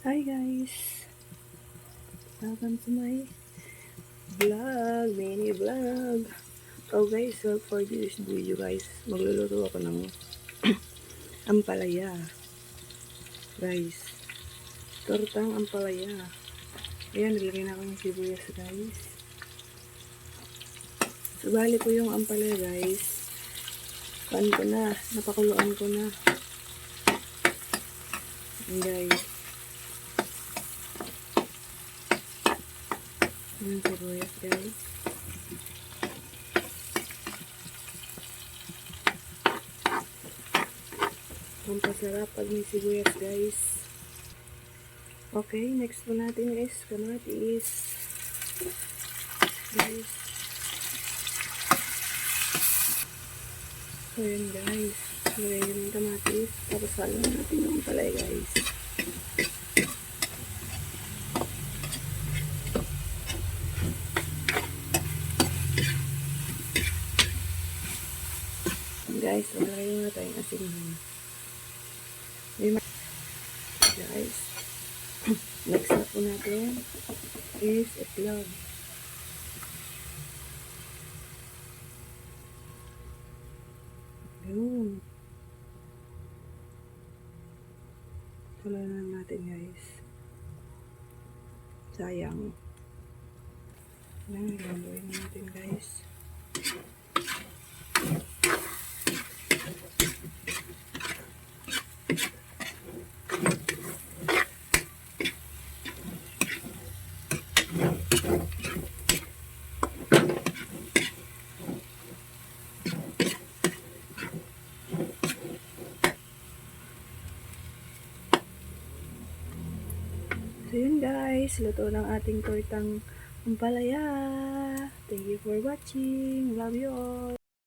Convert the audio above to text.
Hi guys! Welcome to my vlog, mini vlog. So guys, so for this video guys, magluluto ako ng ampalaya. Guys, tortang ampalaya. Ayan, nilagay na ako ng sibuyas guys. Subali ko yung ampalaya guys. Pan ko na, napakuluan ko na. Ayan guys. Yung sibuyas guys. Pampasarap pag may sibuyas guys. Okay, next po natin is kamatis. Guys. So yun guys. Lagay yung kamatis. Tapos halo natin yung palay guys. Guys, maglagay muna tayong asin. May ma- Guys, next na po natin is itlog. Yun. Tuloy na natin guys. Sayang. Yan, gagawin natin guys. So yun guys, luto ng ating tortang ampalaya. Thank you for watching. Love you all.